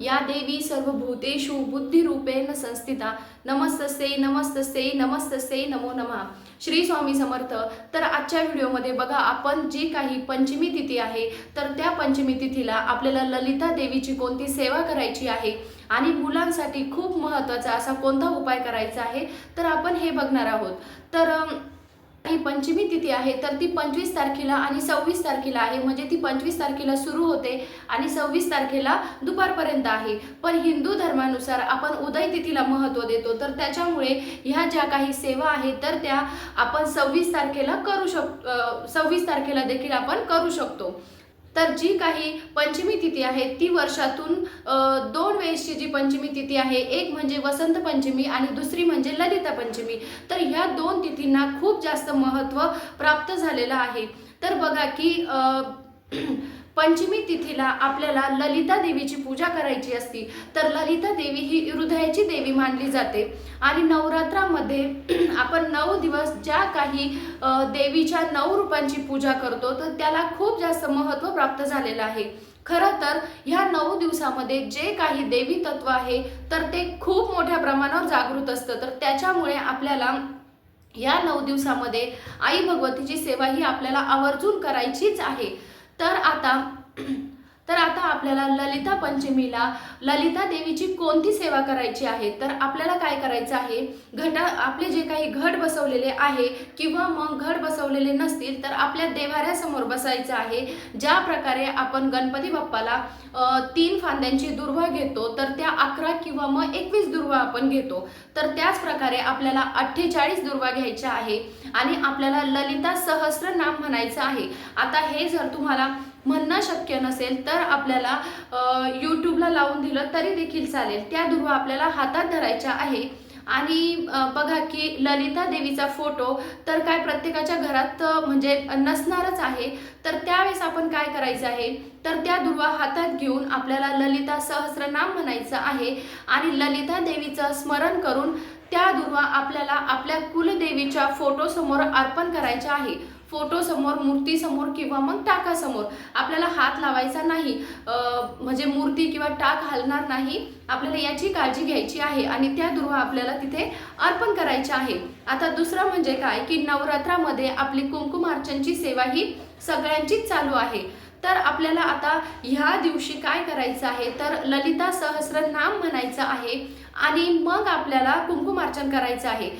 या देवी सर्वभूतेषु बुद्धिरूपेण संस्थिता। नमस्तस्ते नमस्तस्ते नमस्तस्ते नमो नमः। श्री स्वामी समर्थ तर आजच्या व्हिडिओमध्ये बघा आपण जी काही पंचमी तिथी आहे तर त्या पंचमी तिथीला आपल्याला ललिता देवीची कोणती सेवा करायची आहे आणि मुलांसाठी खूप महत्त्वाचा असा कोणता उपाय करायचा आहे तर आपण हे बघणार आहोत. तर पंचमी तिथी आहे तर ती पंचवीस तारखेला आणि सव्वीस तारखेला आहे. म्हणजे ती पंचवीस तारखेला सुरू होते आणि सव्वीस तारखेला दुपारपर्यंत आहे. पण हिंदू धर्मानुसार आपण उदय तिथीला महत्त्व देतो. तर त्याच्यामुळे ह्या ज्या काही सेवा आहेत तर त्या आपण सव्वीस तारखेला करू शक सव्वीस तारखेला देखील आपण करू शकतो. तर जी काही पंचमी तिथी आहे ती वर्षातून दोन वेळेसची जी पंचमी तिथी आहे एक म्हणजे वसंत पंचमी आणि दुसरी म्हणजे ललिता पंचमी तर ह्या दोन तिथींना खूप जास्त महत्त्व प्राप्त झालेलं आहे. तर बघा की पंचमी तिथीला आपल्याला ललिता देवीची पूजा करायची असती तर ललिता देवी ही हृदयाची देवी मानली जाते. आणि नवरात्रामध्ये आपण नऊ दिवस ज्या काही देवीच्या नऊ रूपांची पूजा करतो तर त्याला खूप जास्त महत्त्व प्राप्त झालेलं आहे. खरं तर ह्या नऊ दिवसामध्ये जे काही देवी तत्व आहे तर ते खूप मोठ्या प्रमाणावर जागृत असतं. तर त्याच्यामुळे आपल्याला या नऊ दिवसामध्ये आई भगवतीची सेवा ही आपल्याला आवर्जून करायचीच आहे. तर आता तर आता आपल्याला ललिता पंचमीला ललिता देवीची कोणती सेवा करायची आहे? तर आपल्याला काय करायचं आहे? घटा आपले जे काही घट बसवलेले आहे किंवा मग घट बसवलेले नसतील तर आपल्या देवाऱ्यासमोर बसायचं आहे. ज्या प्रकारे आपण गणपती बाप्पाला तीन फांद्यांची दुर्वा घेतो तर त्या अकरा किंवा मग एकवीस दुर्वा आपण घेतो. तर त्याच प्रकारे आपल्याला अठ्ठेचाळीस दुर्वा घ्यायच्या आहे आणि आपल्याला ललिता सहस्र नाम म्हणायचं आहे. आता हे जर तुम्हाला म्हणणं शक्य नसेल तर आपल्याला यूट्यूबला लावून दिलं तरी देखील चालेल. त्या दुर्वा आपल्याला हातात धरायच्या आहे. आणि बघा की ललिता देवीचा फोटो तर काय प्रत्येकाच्या घरात म्हणजे नसणारच आहे. तर त्यावेळेस आपण काय करायचं आहे? तर त्या दुर्वा हातात घेऊन आपल्याला ललिता सहस्रनाम म्हणायचं आहे. आणि ललिता देवीचं स्मरण करून त्या दुर्वा आपल्याला आपल्या कुलदेवीच्या फोटोसमोर अर्पण करायच्या आहे. फोटोसमोर मूर्तीसमोर किंवा मग टाकासमोर आपल्याला हात लावायचा नाही. म्हणजे मूर्ती किंवा टाक हलणार नाही. आपल्याला याची काळजी घ्यायची आहे आणि त्या दुर्वा आपल्याला तिथे अर्पण करायच्या आहे आता दुसरं म्हणजे काय? की नवरात्रामध्ये आपली कुंकुमार्चनची सेवा ही सगळ्यांचीच चालू आहे. तर आपल्याला आता ह्या दिवशी काय करायचं आहे? तर ललिता सहस्र नाम म्हणायचं आहे आणि मग आपल्याला कुंकुमार्चन करायचं आहे.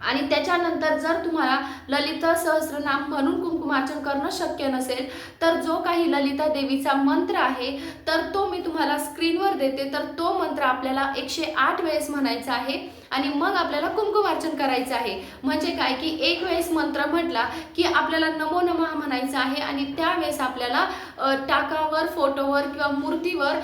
आणि त्याच्यानंतर जर तुम्हाला ललिता सहस्रनाम म्हणून कुंकुमार्चन करणं शक्य नसेल तर जो काही ललिता देवीचा मंत्र आहे तर तो मी तुम्हाला स्क्रीनवर देते. तर तो मंत्र आपल्याला एकशे आठ वेळेस म्हणायचा आहे आणि मग आपल्याला कुंकुमार्चन करायचं आहे. म्हणजे काय की एक वेळेस मंत्र म्हटला की आपल्याला नमो नमः म्हणायचं आहे आणि त्यावेळेस आपल्याला टाकावर फोटोवर किंवा मूर्तीवर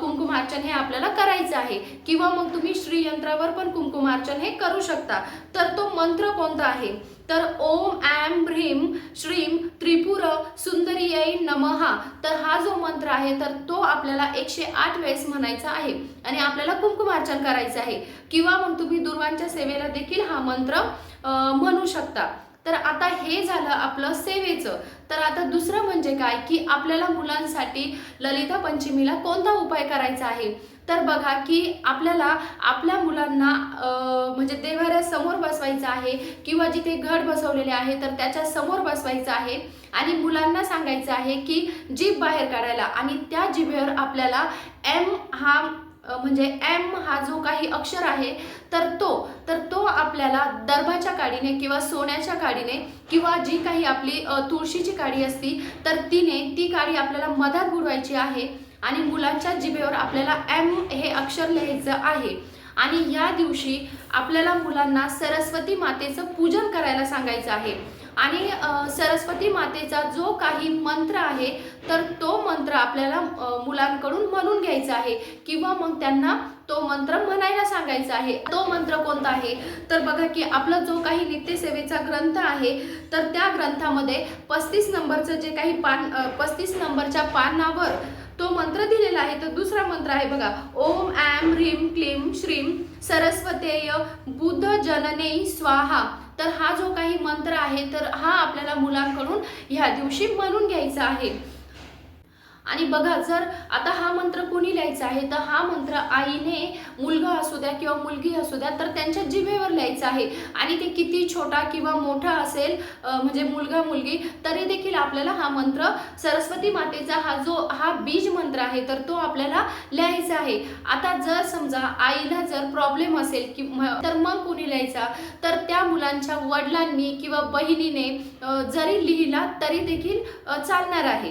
कुंकुमार्चन हे आपल्याला करायचं आहे. किंवा मग तुम्ही श्रीयंत्रावर पण कुंकुमार्चन हे करू शकता. तर तो मंत्र कोणता आहे? तर ओम ॲम भ्रीम श्रीम त्रिपुर सुंदरीयै नमहा तर हा जो मंत्र आहे तर तो आपल्याला एकशे आठ वेळेस म्हणायचा आहे. आणि आपल्याला कुंकुमार्चन करायचं आहे. किंवा मग तुम्ही दुर्वांच्या सेवेला देखील हा मंत्र म्हणू शकता. तर आता हे झालं आपलं सेवेचं. तर आता दुसरं म्हणजे काय? की आपल्याला मुलांसाठी ललिता पंचमीला कोणता उपाय करायचा आहे? तर बघा की आपल्याला आपल्या मुलांना म्हणजे देवाऱ्यासमोर बसवायचं आहे किंवा जिथे घड बसवलेले आहे तर त्याच्यासमोर बसवायचं आहे. आणि मुलांना सांगायचं आहे की जीभ बाहेर काढायला. आणि त्या जिभेवर आपल्याला एम हा म्हणजे एम हा जो काही अक्षर आहे तर तो तर तो आपल्याला दर्भाच्या काडीने किंवा सोन्याच्या काडीने किंवा जी काही आपली तुळशीची काडी असती तर तिने ती काडी आपल्याला मधात बुडवायची आहे आणि मुलांच्या जिभेवर आपल्याला एम हे अक्षर लिहायचं आहे. आणि या दिवशी आपल्याला मुलांना सरस्वती मातेचं पूजन करायला सांगायचं आहे. आणि सरस्वती मातेचा जो काही मंत्र आहे तर तो मंत्र आपल्याला मुलांकडून म्हणून घ्यायचा आहे. किंवा मग त्यांना तो मंत्र म्हणायला सांगायचा आहे. तो मंत्र कोणता आहे? तर बघा की आपला जो काही नित्यसेवेचा ग्रंथ आहे तर त्या ग्रंथामध्ये पस्तीस नंबरचं जे काही पान पस्तीस नंबरच्या पानावर तो मंत्र दिलेला आहे तर दुसरा मंत्र आहे बघा. ओम ॲम ह्रीम क्लीम श्रीम सरस्वतेय बुद्ध जनने स्वाहा. तर हा जो काही मंत्र आहे तर हा आपल्याला मुलांकडून ह्या दिवशी म्हणून घ्यायचा आहे. आणि बघा जर आता हा मंत्र कोणी लिहायचा आहे तर हा मंत्र आईने मुलगा असू द्या किंवा मुलगी असू द्या तर त्यांच्या जिभेवर लिहायचा आहे. आणि ते किती छोटा किंवा मोठा असेल म्हणजे मुलगा मुलगी तरी देखील आपल्याला हा मंत्र सरस्वती मातेचा हा जो हा बीज मंत्र आहे तर तो आपल्याला लिहायचा आहे. आता जर समजा आईला जर प्रॉब्लेम असेल कि तर मग कोणी लिहायचा? तर त्या मुलांच्या वडिलांनी किंवा बहिणीने जरी लिहिला तरी देखील चालणार आहे.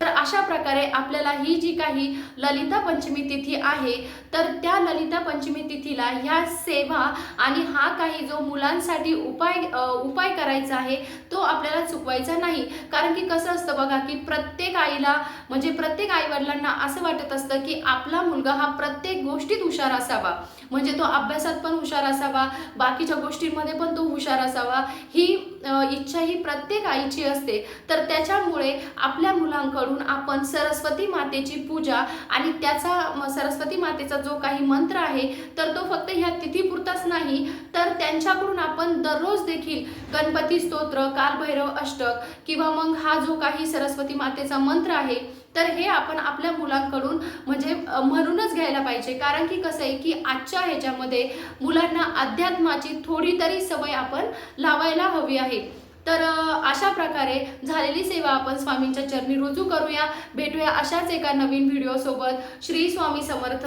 तर अशा प्रकारे आपल्याला ही जी काही ललिता पंचमी तिथी आहे तर त्या ललिता पंचमी तिथीला ह्या सेवा आणि हा काही जो मुलांसाठी उपाय उपाय करायचा आहे तो आपल्याला चुकवायचा नाही. कारण की कसं असतं बघा की प्रत्येक आईला म्हणजे प्रत्येक आई वडिलांना असं वाटत असतं की आपला मुलगा हा प्रत्येक गोष्टीत हुशार असावा. म्हणजे तो अभ्यासात पण हुशार असावा बाकीच्या गोष्टींमध्ये पण तो हुशार असावा. ही इच्छा ही प्रत्येक आईची असते. तर त्याच्यामुळे आपल्या मुलांकडून आपण सरस्वती मातेची पूजा आणि त्याचा सरस्वती मातेचा जो काही मंत्र आहे तर तो फक्त ह्या तिथीपुरताच नाही तर त्यांच्याकडून आपण दररोज देखील गणपती स्तोत्र कालभैरव अष्टक किंवा मग हा जो काही सरस्वती मातेचा मंत्र आहे तर हे आपण आपल्या मुलांकडून म्हणजे म्हणूनच घ्यायला पाहिजे. कारण की कसं आहे की आजच्या ह्याच्यामध्ये मुलांना अध्यात्माची थोडी तरी सवय आपण लावायला हवी आहे. तर अशा प्रकारे झालेली सेवा आपण स्वामींच्या चरणी रुजू करूया. भेटूया अशाच एका नवीन व्हिडिओसोबत श्री स्वामी समर्थ.